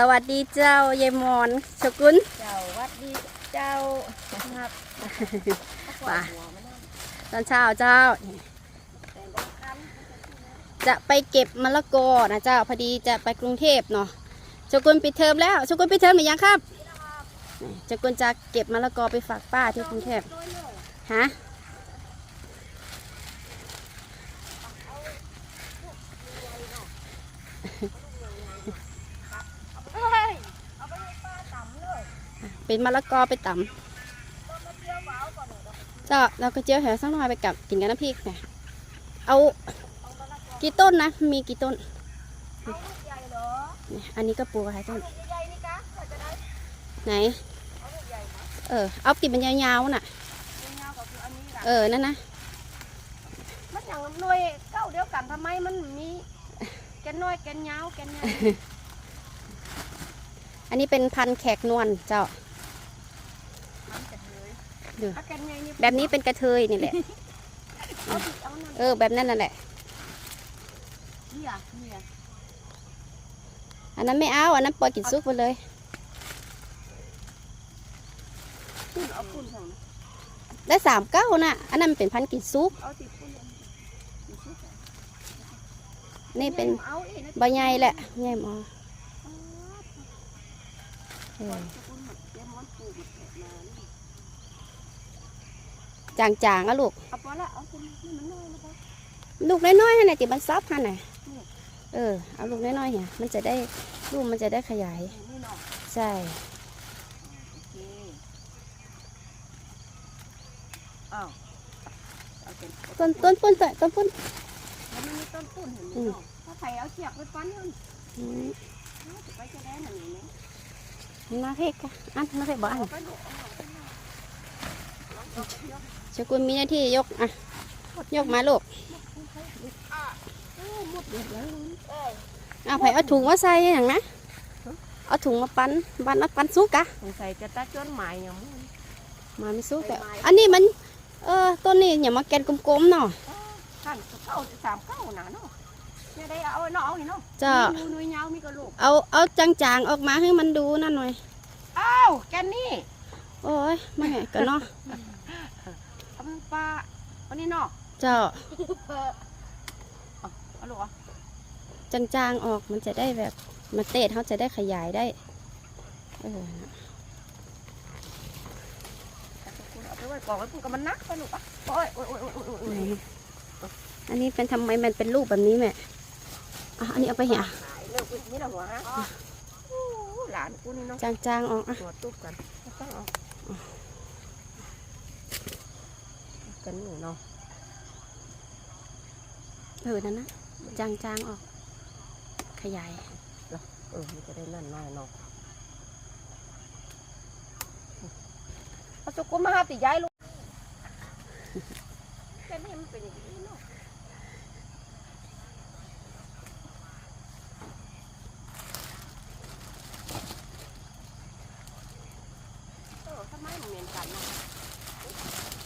สวัสดีเจ้ายายมอนชกุลเจ้าวัดดีเจ้าครับป่ะตอนเช้าเจ้า จะไปเก็บมะละกอนะเจ้าพอดีจะไปกรุงเทพเนาะชกุลปิดเทอมแล้วชกุลปิดเทอมหรือยังครับนี่ชกุลจะเก็บมะละกอไปฝากป้าที่กรุงเทพฮะ เป็นมะละกอไปตำเจ้าเราก็เจียวแหวสักหน่อยไปกับกินกับน้ำพริกเนี่ยเอากี่ต้นนะ มีกี่ต้นนี่อันนี้ก็ปลูกอะไรต้นไหน เออ เอาติดมันยาวๆน่ะเออ นั่นนะมันอย่างหน่วยเก้าเดียวกันทำไมมันมีแกนน้อยแกนยาวแกนใหญ่อันนี้เป็นพันธุ์แขกนวลเจ้ามันจะเลย ดูถ้าแกนใหญ่นี่แบบนี้เป็นกระเทยนี่แหละ เอาสิเอานั่นเออแบบนั้นนั่นแหละนี่อะนี่อะอันนั้นไม่เอา อันนั้นปล่อยกินซุกไปเลยคุณเอาคุณสั่งนะได้สามเก้าน่ะอันนั้นเป็นพันธุ์กินซุกเอาติคุณเอาสิสินี่เป็นเอาอีกนะใบใหญ่แหละใหญ่หมอเออ คุณหมดเตรียมมันปลูกหมดแบบนั้น จางๆอะลูกเอาพอละเอาคุณนี่มันน้อยแล้วปะลูกน้อยๆฮะเนี่ยติมันซับฮะน่ะนี่เออเอาลูกน้อยๆเนี่ยมันจะได้ลูกมันจะได้ขยายนี่เนาะใช่โอเคอ้าวเอาเป็นต้นต้นปุ้นต้นต้นปุ้นแล้วมันมีต้นปุ้นเห็นไหมอืมเนาะถ้าใครเอาเชือกไปฟันมันอืมจะไปจะได้หนังนี้ไหมนาเพกอะอันนาเพกบอกอัน เอาไปดูเอาไปดูเอาไปดูชกุลมีหน้าที่ยกอะยกมาลูกโอ้หมดเดือดแล้วเอ้ยเอาไผเอาถุงมาใส่อย่างนะเอาถุงมาปั้นปั้นแล้วปั้นซุกอะสงสัยจะตัดจนหมายอย่างมั้งมาไม่ซุกแต่อันนี้มัน เออต้นนี้อย่ามาแกนกลมๆเนาะท่านเข้าสามเข้าหนาเนาะเนี่ยได้เอาเนาะเอานี่เนาะจะมีหน่วยยาวมีกระโหลกเอาเอาจางๆออกมาให้มันดูนั่นหน่อยอ้าวแกนนี่โอ้ยไม่แหกันเนาะ เอาไปปลาอันนี้เนาะเจ้าเอาลูกอะจางๆออกมันจะได้แบบมันเตะเขาจะได้ขยายได้เออเอาไปไว้กองไว้พุ่งกับมันนักไปลูกอะโอ้ยโอ้ยโอ้ยโอ้ยโอ้ยโอ้ไหนยอันนี้เป็นทำไมมันเป็นรูปแบบนี้แม่อะอันนี้เอาไปเหี่ยเลิกวิ่งนี่ละหัวฮะโอ้หลานกูนี่เนาะจางๆออกอะตัวตุ๊บกันต้องเอา กันนี่เนาะเออนั่นนะจางๆออก ขยายเออมันจะได้นั่นน้อยเนาะเอาสุกุมมาหาติยายลูกแกนี่มันเป็นอย่างนี้เนาะเออทำไมมันเหมือนกันเนาะ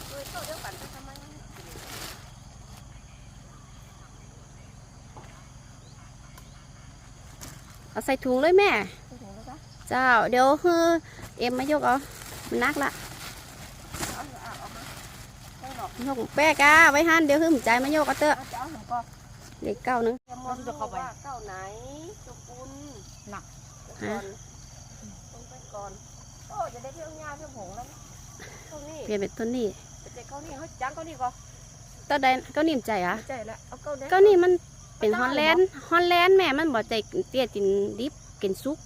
เออโตเดียวกันแต่ทำไมมันเป็นอย่างนี้เอาใส่ถุงเลยแม่ไปถึงแล้วจ้ะเจ้า เดี๋ยวเฮ้อเอ็มมายกเอามันนักละเอาเอาเอามาได้หรอกยกแป๊กาไว้หันเดี๋ยวเฮ้มใจมายกเอาเตอะเอาจะเอาหนึ่งก็เด็กเก้านึงเตรียมมันจะเข้าไปเก้าไหนจุกุลหนักฮะลงไปก่อนโอ้จะได้เที่ยวยาเที่ยวผงแล้ว เข้านี่เปลี่ยนเป็นต้นนี้ไปเจ๊เข้านี่เขาจ้างเข้านี่ก่อนต้นใดเก้านิ่มใจอะใจแล้วเอาเก้านี้เก้านี่มันเป็นฮอลแลนด์ฮอลแลนด์แม่มันบ่ใจเตี้ยกินดิบกินซุก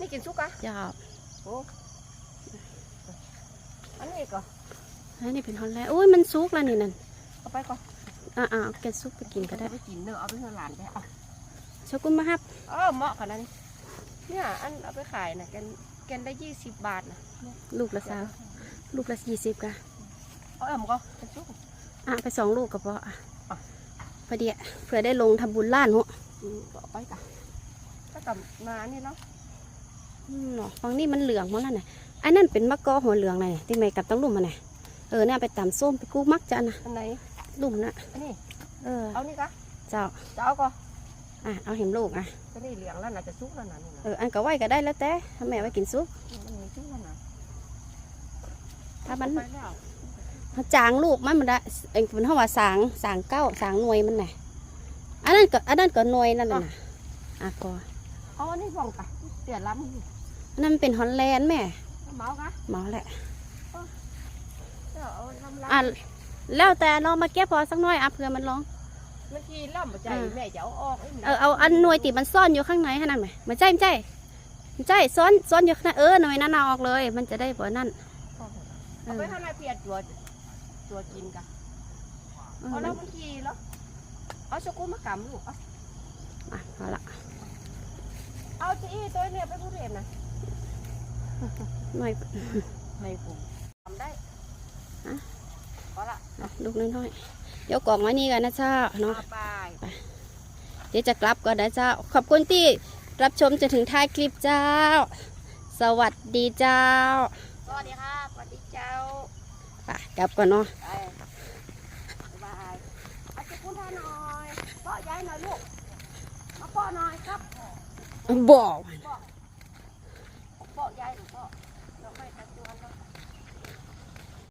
นี่กินซุกอะเจ้าโอ้อันนี้ก่อนอันนี้เป็นฮอลแลนด์โอ้ยมันซุกแล้วนี่นั่นเอาไปก่อนอ่าอ่าเอาแกนซุกไปกินก็ได้ไปกินเนื้อเอาไปให้หลานไปเอาชกุลมาครับเออเหมาะขนาดนี้เนี่ยอันเอาไปขายนะแกนแกนได้ยี่สิบบาทนะลูกละสาว ลูกละยี่สิบกะเอาเอาหมก็เป็นซุกอะไปสองลูกก็พออะอะพอดีอะเผื่อได้ลงทำบุญล้านหัวอืมก็เอาไปจ้ะถ้ากลับมานี่แล้วอืมเนาะฟังนี่มันเหลืองหมดแล้วน่ะอันนั้นเป็นมะกอหัวเหลืองไงที่ไม่กับต้องลุ่มมันไงเออเนี่ยเอาไปตำส้มไปกู้มักจะนะอันไหนลุ่มนะอันนี้เออเอานี่กะเจ้าจะเอาก่อนอะเอาเห็มลูกอะก็นี่เหลืองแล้วน่ะจะซุกแล้วนะนี่นะเอออันก็ไหวก็ได้แล้วแต่ถ้าแม่ไว้กินซุปมันมีซุกแล้วนะ ถ้ามันไปแล้วเขาจางลูกมันมันได้เอ็งเป็นห้าว่าสางสางเก้าสางหน่วยมันน่ะอันนั้นก็อันนั้นก็หน่วยนั่นน่ะนะอะก็อ๋อนี่ฟองกะเตียล้ำอยู่อันนั้นมันเป็นฮอลแลนด์แม่เมากะหมอแหละเดี๋ยวเอาลำลอะแล้วแต่เรามาเก็บพอสักหน่อยอะเผื่อมันร้องเมื่อกี้ล่ำใจแม่จะเอาออกเออเอาอันหน่วยติมันซ่อนอยู่ข้างในขนาดไหมมันใจมันใจมันใจซ่อนซ่อนอยู่ข้างในเออหน่วยนั้นเอาออกเลย มันจะได้บ่นั่น เอเอาอไปทำอะไรเพียรตัวตัวกินกะเอเอาอแล้วเมื่อกี้แล้วเอาช็อกโกมากำลูกเอาอะเอาละเอาจีตัวเนี่ยไปผู้เรียนนะหน่วยไม่คุ้มทำได้ฮะพอละอะลูกน้อยๆเดี๋ยวกล่องไว้นี่กันนะเจ้าเนาะเอาไปเดี๋ยวจะกลับก่อนนะเจ้า ขอบคุณที่รับชมจนถึงท้ายคลิปเจ้า สวัสดีเจ้า สวัสดีครับสวัสดีเจ้า ปจับก่อนเนาะบาอาจารย์หน่อยยายหน่อยลูกมาพ่อหน่อยครับบอกพ่